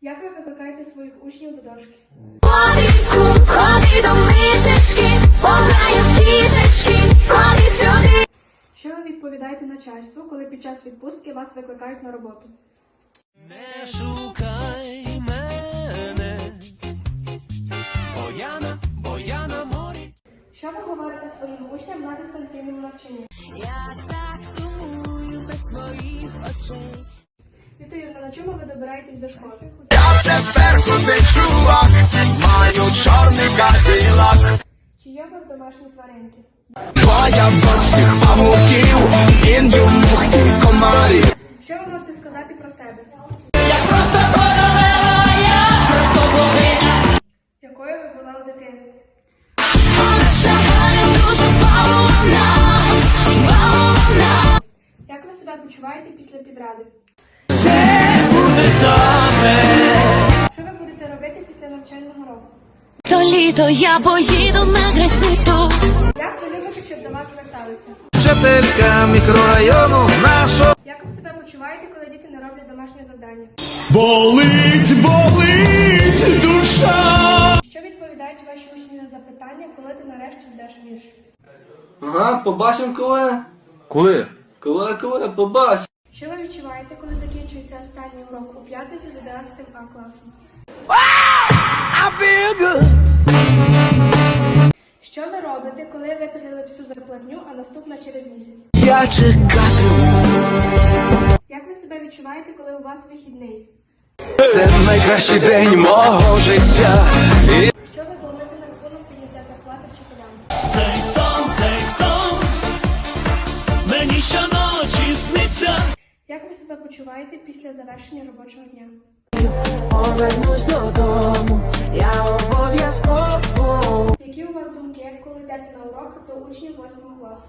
Як ви викликаєте своїх учнів до дошки? Ходи, ходи до мишечки, пограю в кішечки, ходи сюди. Що ви відповідаєте начальству, коли під час відпустки вас викликають на роботу? Не шукай мене, бо я на, бо я на морі. Що ви говорите своїм учням на дистанційному навчанні? Я так сумую без твоїх очей. Віта на чому ви добираєтесь до школи? Тепер куди чувак, маю чорний кадилак. Чи є у вас домашні тваринки? Твоя босих павуків, він йому і комарів. Що ви можете сказати про себе? Якою ви була в дитинстві? Як ви себе почуваєте після підради? Літо я поїду на край світу. Як ви любите, щоб до вас зверталися? Вчителька мікрорайону нашого. Як ви себе почуваєте, коли діти не роблять домашнє завдання? Болить, болить душа. Що відповідають ваші учні на запитання, коли ти нарешті здаш вірш? Ага, побачимо коли. Коли? Коли, коли, побачимо. Що ви відчуваєте, коли закінчується останній урок у п'ятницю з 11 А класом? Коли витратили всю зарплатню, а наступна через місяць? Я чекатиму. Як ви себе відчуваєте, коли у вас вихідний? Це найкращий день мого життя. І Що ви думаєте на рахунок підняття зарплати вчителям? Цей сон, цей сон, мені щоночі сниться. Як ви себе почуваєте після завершення робочого дня? Коли йдете на урок до учнів 8 класу?